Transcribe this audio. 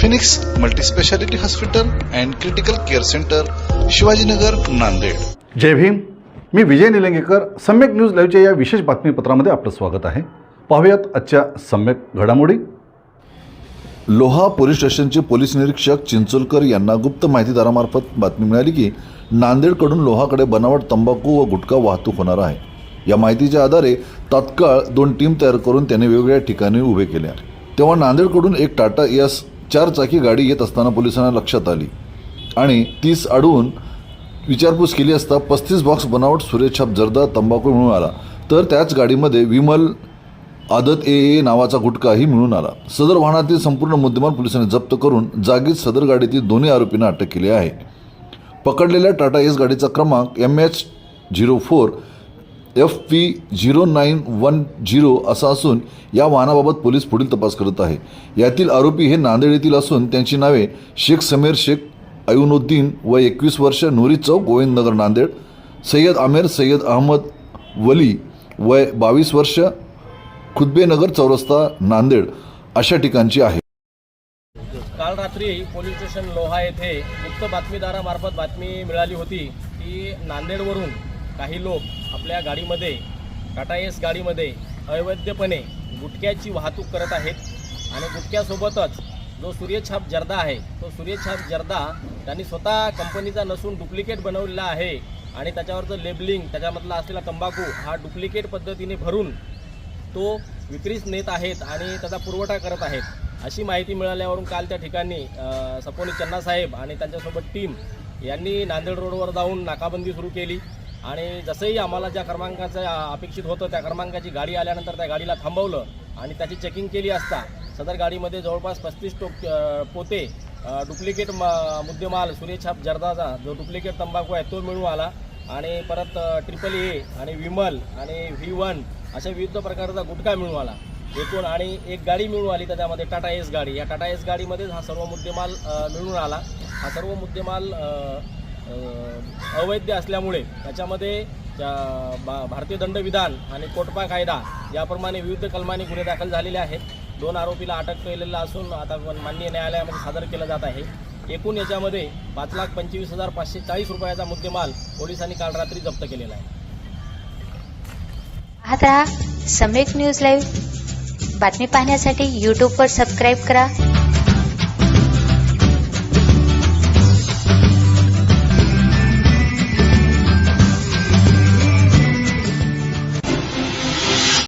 Phoenix multispeciality hospital and critical care centre Shivajinagar Nanded. जय भीम. मी Vijay Nilangekar. Samyak news लाईव्हच्या या विशेष बातमीपत्रामध्ये आपलं स्वागत आहे. पाहूयात आजच्या सम्यक घडामोडी. लोहा पोलीस स्टेशनचे पोलीस निरीक्षक चिंचोलकर यांना गुप्त माहितीदारामार्फत बातमी मिळाली की नांदेडकडून लोहाकडे बनावट तंबाखू व गुटखा वाहतूक होणार आहे. या माहितीच्या आधारे तात्काळ दोन टीम तयार करून त्याने वेगवेगळ्या ठिकाणी उभे केल्या तेव्हा नांदेडकडून एक टाटा यस चार चाकी गाडी येत असताना पोलिसांना लक्षात आली आणि तीस अडवून विचारपूस केली असता पस्तीस बॉक्स बनावट सूर्यछाप जर्दा तंबाखू मिळून आला. तर त्याच गाडीमध्ये विमल आदत ए ए नावाचा गुटखाही मिळून आला. सदर वाहनातील संपूर्ण मुद्देमाल पोलिसांनी जप्त करून जागीच सदर गाडीतील दोन्ही आरोपींना अटक केली आहे. पकडलेल्या टाटा एस गाडीचा क्रमांक M H zero four F P zero nine one zero असा असून या वाहनाबाबत पोलीस पुढील तपास करत आहे. यातील आरोपी हे नांदेड येथील असून त्यांची नावे शेख समीर शेख अयुनुद्दीन व एकवीस वर्ष नुरी चौक गोविंदनगर नांदेड सय्यद आमेर सय्यद अहमद वली वय बावीस वर्ष खुदबेनगर चौरस्ता नांदेड अशा ठिकाणची आहे. काल रात्री पोलीस स्टेशन लोहा येथे गुप्त बातमीदारामार्फत बातमी मिळाली होती की नांदेडवरून काही लोक आपल्या गाडीमध्ये टाटा एस गाडीमध्ये अवैधपणे गुटख्याची वाहतूक करत आहेत. आणि गुटख्यासोबतच जो सूर्यछाप जर्दा आहे तो सूर्यछाप जर्दा त्यांनी स्वतः कंपनीचा नसून डुप्लिकेट बनवलेला आहे. आणि त्याच्यावरचं लेबलिंग त्याच्यामधला असलेला तंबाखू हा डुप्लिकेट पद्धतीने भरून तो विक्रीस नेत आहेत आणि त्याचा पुरवठा करत आहेत. अशी माहिती मिळाल्यावरून काल त्या ठिकाणी सपोनी चन्नासाहेब आणि त्यांच्यासोबत टीम यांनी नांदेड रोडवर जाऊन नाकाबंदी सुरू केली. आणि जसंही आम्हाला ज्या क्रमांकाचं अपेक्षित होतं त्या क्रमांकाची गाडी आल्यानंतर त्या गाडीला थांबवलं आणि त्याची चेकिंग केली असता सदर गाडीमध्ये जवळपास पस्तीस टोक पोते डुप्लिकेट म मुद्देमाल सूर्यछाप जर्दाचा जो डुप्लिकेट तंबाखू आहे तो मिळून आला. आणि परत ट्रिपल ए आणि विमल आणि व्ही वन अशा विविध प्रकारचा गुटखा मिळून आला. एकूण आणि एक गाडी मिळून आली त्याच्यामध्ये टाटा एस गाडी. या टाटा एस गाडीमध्येच हा सर्व मुद्देमाल मिळून आला. हा सर्व मुद्देमाल अवैध असल्यामुळे त्याच्यामध्ये बा भारतीय दंडविधान आणि कोटपा कायदा याप्रमाणे विविध कलमाने गुन्हे दाखल झालेले आहेत. दोन आरोपीला अटक केलेला असून आता माननीय न्यायालयामध्ये सादर केलं जात आहे. एकूण याच्यामध्ये पाच लाख पंचवीस हजार पाचशे चाळीस रुपयाचा मुद्देमाल पोलिसांनी काल रात्री जप्त केलेला आहे. आता रहा सम्यक न्यूज लाईव्ह बातमी पाहण्यासाठी यूट्यूबवर सबस्क्राईब करा.